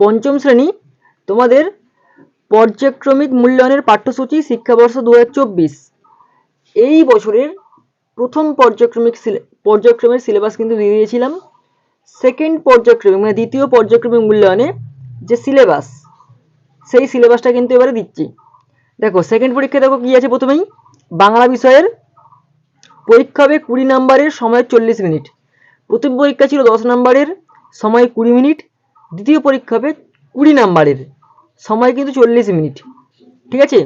পঞ্চম শ্রেণি, তোমাদের পর্যায়ক্রমিক মূল্যায়নের পাঠ্যসূচি শিক্ষাবর্ষ দু হাজার চব্বিশ। এই বছরের প্রথম পর্যায়ক্রমিক পর্যায়ক্রমের সিলেবাস কিন্তু দিয়ে দিয়েছিলাম। সেকেন্ড পর্যায়ক্রমিক মানে দ্বিতীয় পর্যায়ক্রমিক মূল্যায়নে যে সিলেবাস, সেই সিলেবাসটা কিন্তু এবারে দিচ্ছি। দেখো, সেকেন্ড পরীক্ষা দেখো কি আছে প্রথমেই? বাংলা বিষয়ের পরীক্ষা হবে কুড়ি নাম্বারের সময় চল্লিশ মিনিট। প্রথম পরীক্ষা ছিল দশ নাম্বারের সময় কুড়ি মিনিট। দ্বিতীয় পরীক্ষা হবে কুড়ি নাম্বারের। সময় কিন্তু চল্লিশ মিনিট। ঠিক আছে?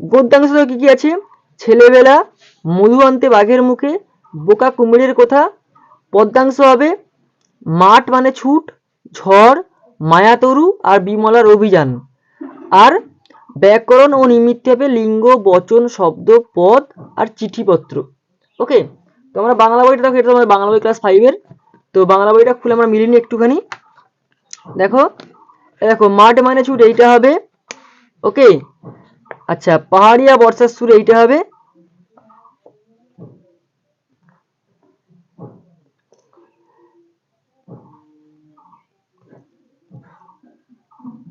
গদ্যাংশ কী কী আছে? ছেলেবেলা, মধু আনতে বাঘের মুখে, বোকা কুমিরের কথা। পদ্মাংশ হবে মাঠ মানে ছুট, ঝড় মায়াতরু আর বিমলার অভিযান। আর ব্যাকরণ ও নিমিত্ত হবে লিঙ্গ, বচন, শব্দ, পদ আর চিঠিপত্র। ওকে? তো আমরা বাংলা বইটা দেখো, এটা তোমার বাংলা বই ক্লাস ফাইভের তো বাংলা বইটা খুলে আমরা মিলিয়ে নিই একটুখানি। দেখো দেখো, মাঠ মানে ছুট এইটা হবে, ওকে? আচ্ছা পাহাড়িয়া বর্ষার সুর এইটা হবে।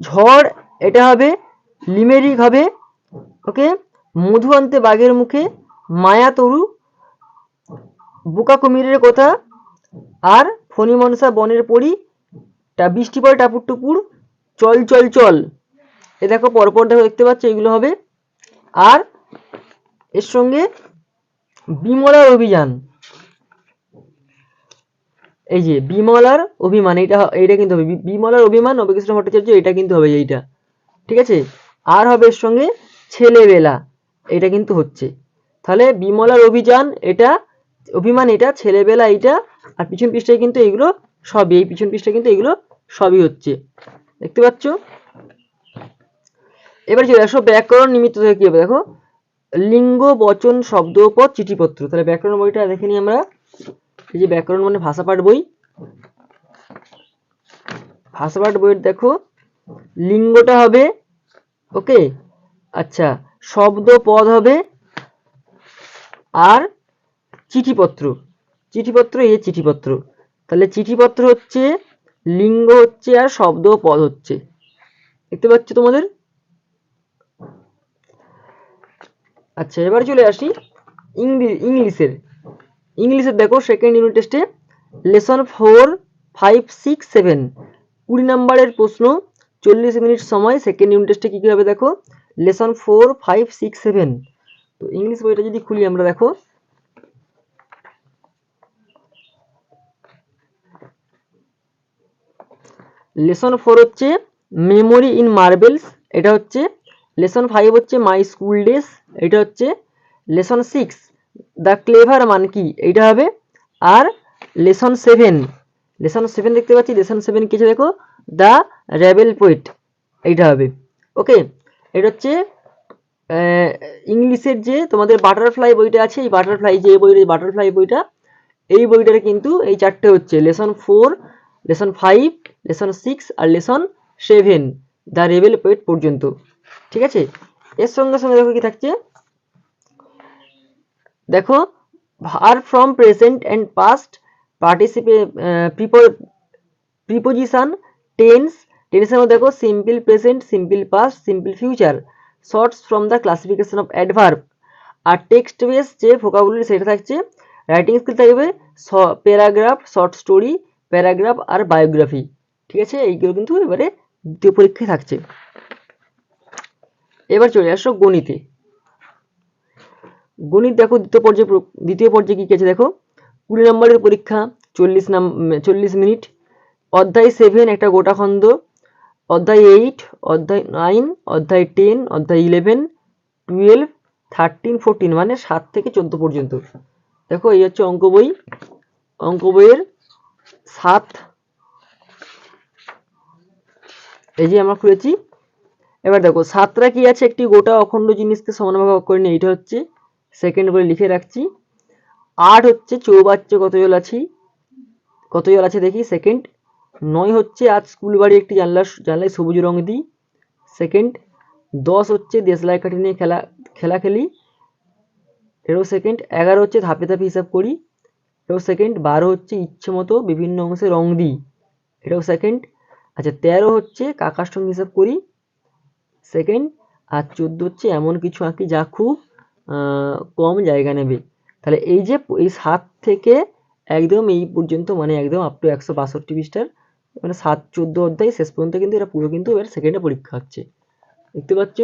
ঝড় এটা হবে, লিমেরিক হবে, ওকে? মধু আনতে বাঘের মুখে, মায়া তরু বুকা কুমিরের কথা, আর ফণি মনসা বনের পরি টা বৃষ্টি পড়ে টাপুর টুপুর, চল চল চল। এ দেখো পরপর দেখো দেখতে পাচ্ছ, এগুলো হবে। আর এর সঙ্গে বিমলার অভিযান। এই যে বিমলার অভিমান এটা এইটা কিন্তু হবে। বিমলার অভিমান, নবকৃষ্ণ ভট্টাচার্য এটা কিন্তু হবে এইটা। ঠিক আছে? আর হবে এর সঙ্গে ছেলেবেলা এটা কিন্তু হচ্ছে। তাহলে বিমলার অভিযান, এটা, অভিমান এটা, ছেলেবেলা এইটা, আর পিছন পৃষ্ঠায় কিন্তু এগুলো সবই, এই পিছন পৃষ্ঠায় কিন্তু এগুলো সবই হচ্ছে। দেখতে পাচ্ছ? এবার চলে আসো ব্যাকরণ নিমিত্ত থেকে কি হবে? দেখো, লিঙ্গ, বচন শব্দপদ চিঠিপত্র। তাহলে ব্যাকরণ বইটা দেখে নিই আমরা। এই যে ব্যাকরণ মানে ভাষাপাঠ বই। ভাষাপাঠ বইয়ের দেখো, লিঙ্গটা হবে, ওকে? আচ্ছা শব্দ, পদ হবে, আর চিঠিপত্র। চিঠিপত্র এ চিঠিপত্র। তাহলে চিঠিপত্র হচ্ছে, লিঙ্গ হচ্ছে আর শব্দ পদ হচ্ছে। দেখতে পাচ্ছ তোমাদের? আচ্ছা এবার চলে আসি ইংলি- ইংলিশের। ইংলিশের দেখো সেকেন্ড ইউনিট টেস্টে lesson four five six seven কুড়ি নাম্বারের প্রশ্ন, চল্লিশ মিনিট সময় সেকেন্ড ইউনিট টেস্টে কী কী হবে দেখো? Lesson four five six seven তো ইংলিশ বইটা যদি খুলি আমরা দেখো। লেসন ফোর হচ্ছে মেমোরি ইন মার্বেলস এটা হচ্ছে লেসন ফাইভ হচ্ছে মাই স্কুল ডেজ এটা হচ্ছে lesson six the clever monkey এইটা হবে। আর লেসন সেভেন লেসন সেভেন দেখতে পাচ্ছি লেসন সেভেন কিছু দেখো? দ্য র্যাবেল পোয়েট এইটা হবে। ওকে এটা হচ্ছে ইংলিশের যে তোমাদের বাটারফ্লাই বইটা আছে, এই বাটারফ্লাই যে বইটা বাটারফ্লাই বইটা, এই বইটার কিন্তু এই চারটে হচ্ছে। Lesson four lesson five, lesson six R lesson seven, the rebel poet পর্যন্ত। ঠিক আছে? এর সঙ্গে সঙ্গে দেখো কি থাকছে? দেখো verb from present and past participle preposition tense টেন্সের মধ্যে দেখো simple present simple past simple future shorts from the classification of adverb R text base যে ভোকাবুলারি সেটা থাকছে রাইটিং স্কিল থাকবে প্যারাগ্রাফ শর্ট স্টোরি প্যারাগ্রাফ আর বায়োগ্রাফি। ঠিক আছে? এইগুলো কিন্তু এবারে দ্বিতীয় পরীক্ষায় থাকছে। এবার চলে আসো গণিতে। গণিত দেখো দ্বিতীয় পর্যায়ে প্র- দ্বিতীয় পর্যায়ে কী কী আছে দেখো? কুড়ি নম্বরের পরীক্ষা, চল্লিশ নাম চল্লিশ মিনিট। অধ্যায় সেভেন একটা গোটা খণ্ড। অধ্যায় এইট অধ্যায় নাইন অধ্যায় টেন অধ্যায় ইলেভেন টুয়েলভ থার্টিন ফোরটিন মানে সাত থেকে চোদ্দ পর্যন্ত। দেখো এই হচ্ছে অঙ্ক বই। অঙ্ক বইয়ের সাত। এই যে আমরা খুলেছি। এবার দেখো, সাতটা কি আছে? একটি গোটা অখণ্ড জিনিসকে সমানভাবে ভাগ করে নিয়ে, এইটা হচ্ছে সেকেন্ড বলে লিখে রাখছি। আট হচ্ছে চৌবাচ্চে কত জল আছি? কত জল আছে দেখি সেকেন্ড নয় হচ্ছে আজ স্কুল বাড়ি একটি জানলা জানলায় সবুজ রং দিই। সেকেন্ড দশ হচ্ছে দেশলাই কাঠি নিয়ে খেলা খেলা খেলি। এরও সেকেন্ড এগারো হচ্ছে ধাপে ধাপে হিসাব করি। এটাও সেকেন্ড বারো হচ্ছে ইচ্ছে মতো বিভিন্ন অংশে রং দিই। এটাও সেকেন্ড আচ্ছা তেরো হচ্ছে কাকার সঙ্গে হিসাব করি। সেকেন্ড আর চোদ্দ হচ্ছে এমন কিছু আঁকি যা খুব কম জায়গা নেবে। তাহলে এই যে এই সাত থেকে একদম এই পর্যন্ত মানে একদম আপ টু একশো বাষট্টি পৃষ্ঠার মানে সাত চোদ্দ অধ্যায় শেষ পর্যন্ত কিন্তু এটা পুরো কিন্তু এবার সেকেন্ডে পরীক্ষা হচ্ছে। দেখতে পাচ্ছ?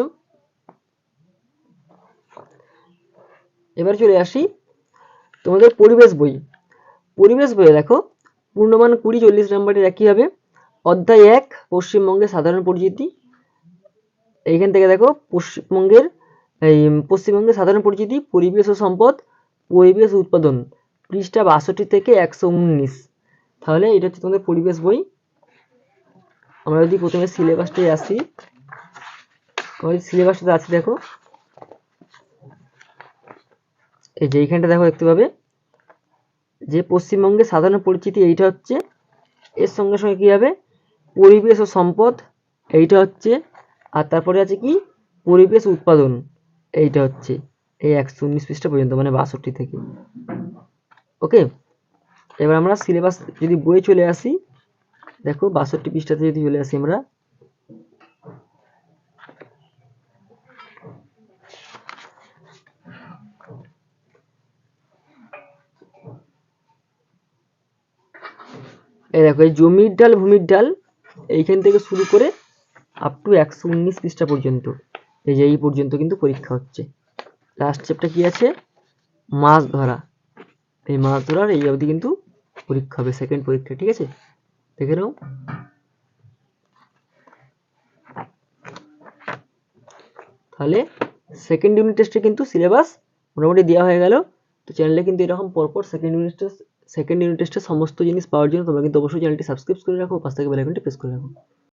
এবার চলে আসি। তোমাদের পরিবেশ বই। পরিবেশ বইয়ে দেখো, পূর্ণমান কুড়ি চল্লিশ নাম্বারের একই হবে? অধ্যায় এক পশ্চিমবঙ্গের সাধারণ পরিচিতি। এইখান থেকে দেখো, পশ্চিমবঙ্গের, এই পশ্চিমবঙ্গের সাধারণ পরিচিতি, পরিবেশ ও সম্পদ, পরিবেশ উৎপাদন। পৃষ্ঠা বাষট্টি থেকে একশো উনিশ। তাহলে এটা হচ্ছে তোমাদের পরিবেশ বই। আমরা যদি প্রথমে সিলেবাসটায় আসি, আমাদের সিলেবাসটা আছে দেখো এই যে এইখানটা দেখো দেখতে পাবে? যে পশ্চিমবঙ্গে সাধারণ পরিচিতি এইটা হচ্ছে, এর সঙ্গে সঙ্গে কী হবে? পরিবেশ ও সম্পদ এইটা হচ্ছে, আর তারপরে আছে কি? পরিবেশ উৎপাদন এইটা হচ্ছে, এই একশো উনিশ পৃষ্ঠা পর্যন্ত মানে বাষট্টি থেকে। ওকে? এবার আমরা সিলেবাস যদি বইয়ে চলে আসি, দেখো বাষট্টি পৃষ্ঠাতে যদি চলে আসি আমরা এই দেখো, এই জমির ডাল, ভূমির ডাল, এইখান থেকে শুরু করে আপ টু একশো উনিশ পৃষ্ঠা পর্যন্ত। এই যে এই পর্যন্ত কিন্তু পরীক্ষা হচ্ছে। লাস্ট চ্যাপ্টার কি আছে? মাছ ধরা। এই মাছ ধরার এই অবধি কিন্তু পরীক্ষা হবে সেকেন্ড পরীক্ষা, ঠিক আছে? দেখে নাও। তাহলে সেকেন্ড ইউনিট টেস্টে কিন্তু সিলেবাস মোটামুটি দেওয়া হয়ে গেল। তো চ্যানেলে কিন্তু এরকম পরপর second unit test second unit টেস্টের সমস্ত জিনিস পাওয়ার জন্য তোমরা কিন্তু অবশ্যই চ্যানেলটি সাবস্ক্রাইব করে রাখো, পাশ থেকে বেলাইকনটি প্রেস করে রাখো।